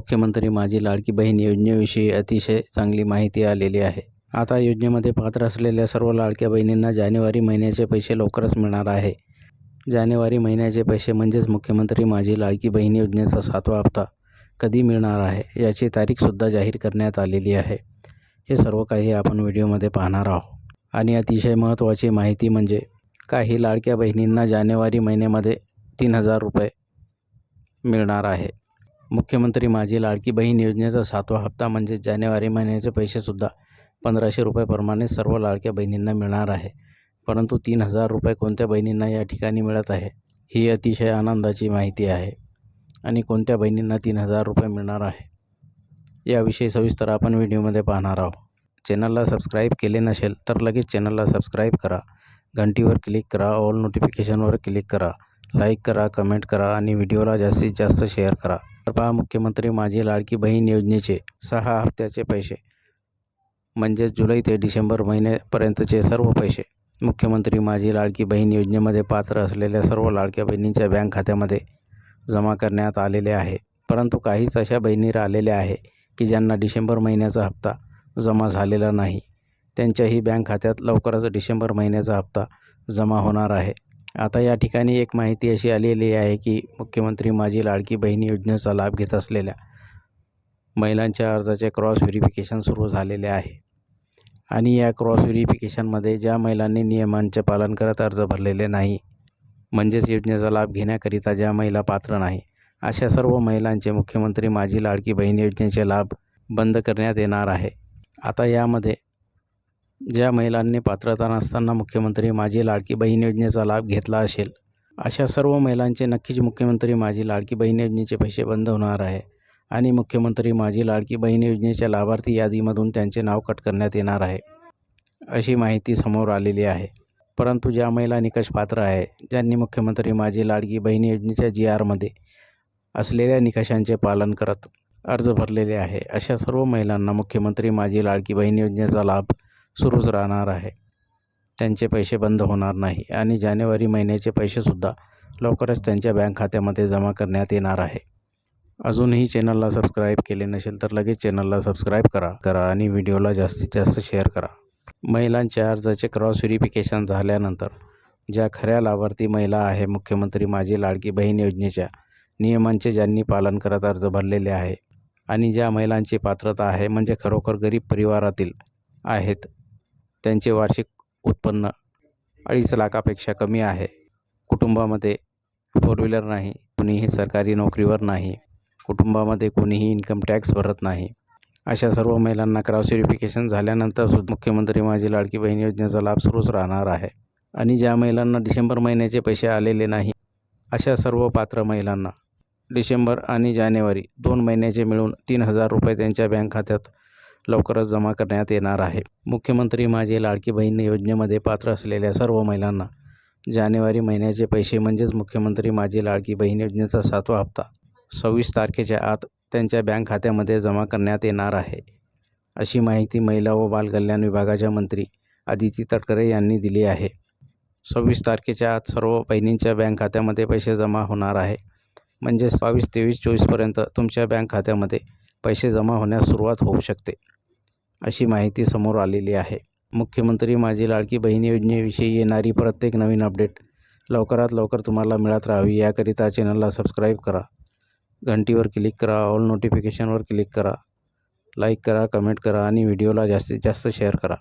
मुख्यमंत्री माझी लाडकी बहीण योजनेविषयी अतिशय चांगली माहिती आलेली आहे. आता योजनेमध्ये पात्र असलेल्या सर्व लाडक्या बहिणींना जानेवारी महिन्याचे पैसे लवकरच मिळणार आहे. जानेवारी महिन्याचे पैसे म्हणजेच मुख्यमंत्री माझी लाडकी बहीण योजनेचा सातवा हप्ता कधी मिळणार आहे याची तारीखसुद्धा जाहीर करण्यात आलेली आहे. हे सर्व काही आपण व्हिडिओमध्ये पाहणार आहोत. आणि अतिशय महत्त्वाची माहिती म्हणजे काही लाडक्या बहिणींना जानेवारी महिन्यामध्ये तीन हजार रुपये मिळणार आहे. मुख्यमंत्री माझी लाडकी बहीण योजनेचा सातवा हप्ता म्हणजे जानेवारी महिन्याचे पैसेसुद्धा पंधराशे रुपयाप्रमाणे सर्व लाडक्या बहिणींना मिळणार आहे. परंतु तीन हजार रुपये कोणत्या बहिणींना या ठिकाणी मिळत आहे ही अतिशय आनंदाची माहिती आहे. आणि कोणत्या बहिणींना तीन हजार रुपये मिळणार आहे याविषयी सविस्तर आपण व्हिडिओमध्ये पाहणार आहोत. चॅनलला सबस्क्राईब केले नसेल तर लगेच चॅनलला सबस्क्राईब करा. घंटीवर क्लिक करा ऑल नोटिफिकेशनवर क्लिक करा. लाईक करा कमेंट करा आणि व्हिडिओला जास्तीत जास्त शेअर करा. पहा मुख्यमंत्री माझी लाडकी बहीण योजनेचे सहा हप्त्याचे पैसे. म्हणजेच जुलै ते डिसेंबर महिन्यापर्यंतचे सर्व पैसे. मुख्यमंत्री माझी लाडकी बहीण योजनेमध्ये पात्र असलेल्या सर्व लाडक्या बहिणींच्या बँक खात्यामध्ये जमा करण्यात आलेले आहे. परंतु काहीच अशा बहिणी राहिलेल्या आहे की ज्यांना डिसेंबर महिन्याचा हप्ता जमा झालेला नाही. त्यांच्याही बँक खात्यात लवकरच डिसेंबर महिन्याचा हप्ता जमा होणार आहे. आता या ठिकाणी एक माहिती अशी आलेली आहे की मुख्यमंत्री माझी लाडकी बहीण योजनेचा लाभ घेत असलेल्या महिलांच्या अर्जाचे क्रॉस व्हेरिफिकेशन सुरू झालेले आहे. आणि या क्रॉस व्हेरिफिकेशनमध्ये ज्या महिलांनी नियमांचे पालन करत अर्ज भरलेले नाही म्हणजेच योजनेचा लाभ घेण्याकरिता ज्या महिला पात्र नाही अशा सर्व महिलांचे मुख्यमंत्री माझी लाडकी बहीण योजनेचे लाभ बंद करण्यात येणार आहे. आता यामध्ये ज्या महिलांनी पात्रता नसताना मुख्यमंत्री माझी लाडकी बहीण योजनेचा लाभ घेतला असेल अशा सर्व महिलांचे नक्कीच मुख्यमंत्री माझी लाडकी बहीण योजनेचे पैसे बंद होणार आहे आणि मुख्यमंत्री माझी लाडकी बहीण योजनेच्या लाभार्थी यादीमधून त्यांचे नाव कट करण्यात येणार आहे अशी माहिती समोर आलेली आहे. परंतु ज्या महिला निकष पात्र आहे ज्यांनी मुख्यमंत्री माझी लाडकी बहीण योजनेच्या जी आरमध्ये असलेल्या निकषांचे पालन करत अर्ज भरलेले आहे अशा सर्व महिलांना मुख्यमंत्री माझी लाडकी बहीण योजनेचा लाभ सुरूच राहणार आहे. त्यांचे पैसे बंद होणार नाही आणि जानेवारी महिन्याचे पैसेसुद्धा लवकरच त्यांच्या बँक खात्यामध्ये जमा करण्यात येणार आहे. अजूनही चॅनलला सबस्क्राईब केले नसेल तर लगेच चॅनलला सबस्क्राईब करा करा आणि व्हिडिओला जास्तीत जास्त शेअर करा. महिलांच्या अर्जाचे क्रॉस व्हेरिफिकेशन झाल्यानंतर ज्या खऱ्या लाभार्थी महिला आहे मुख्यमंत्री माझी लाडकी बहीण योजनेच्या नियमांचे ज्यांनी पालन करत अर्ज भरलेले आहे आणि ज्या महिलांची पात्रता आहे म्हणजे खरोखर गरीब परिवारातील आहेत त्यांचे वार्षिक उत्पन्न अडीच लाखापेक्षा कमी आहे. कुटुंबामध्ये फोर व्हीलर नाही कुणीही सरकारी नोकरीवर नाही कुटुंबामध्ये कोणीही इन्कम टॅक्स भरत नाही. अशा सर्व महिलांना क्रॉस व्हेरिफिकेशन झाल्यानंतर सुद्धा मुख्यमंत्री माझी लाडकी बहीण योजनेचा लाभ सुरूच राहणार आहे. आणि ज्या महिलांना डिसेंबर महिन्याचे पैसे आलेले नाही अशा सर्व पात्र महिलांना डिसेंबर आणि जानेवारी दोन महिन्याचे मिळून तीन हजार रुपये त्यांच्या बँक खात्यात लवकरच जमा करण्यात येणार आहे. मुख्यमंत्री माझी लाडकी बहीण योजनेमध्ये पात्र असलेल्या सर्व महिलांना जानेवारी महिन्याचे पैसे म्हणजेच मुख्यमंत्री माझी लाडकी बहीण योजनेचा सातवा हप्ता सव्वीस तारखेच्या आत त्यांच्या बँक खात्यामध्ये जमा करण्यात येणार आहे. अशी माहिती महिला व बालकल्याण विभागाच्या मंत्री आदिती तटकरे यांनी दिली आहे. सव्वीस तारखेच्या आत सर्व बहिणींच्या बँक खात्यामध्ये पैसे जमा होणार आहे. म्हणजेच बावीस तेवीस चोवीसपर्यंत तुमच्या बँक खात्यामध्ये पैसे जमा होण्यास सुरुवात होऊ शकते अशी माहिती समोर आलेली आहे. मुख्यमंत्री माझी लाडकी बहीण योजनेविषयी येणारी प्रत्येक नवीन अपडेट लवकरात लवकर तुम्हाला मिळत राहावी. याकरिता चॅनलला सबस्क्राईब करा. घंटीवर क्लिक करा. ऑल नोटिफिकेशनवर क्लिक करा. लाईक करा कमेंट करा आणि व्हिडिओला जास्तीत जास्त शेअर करा.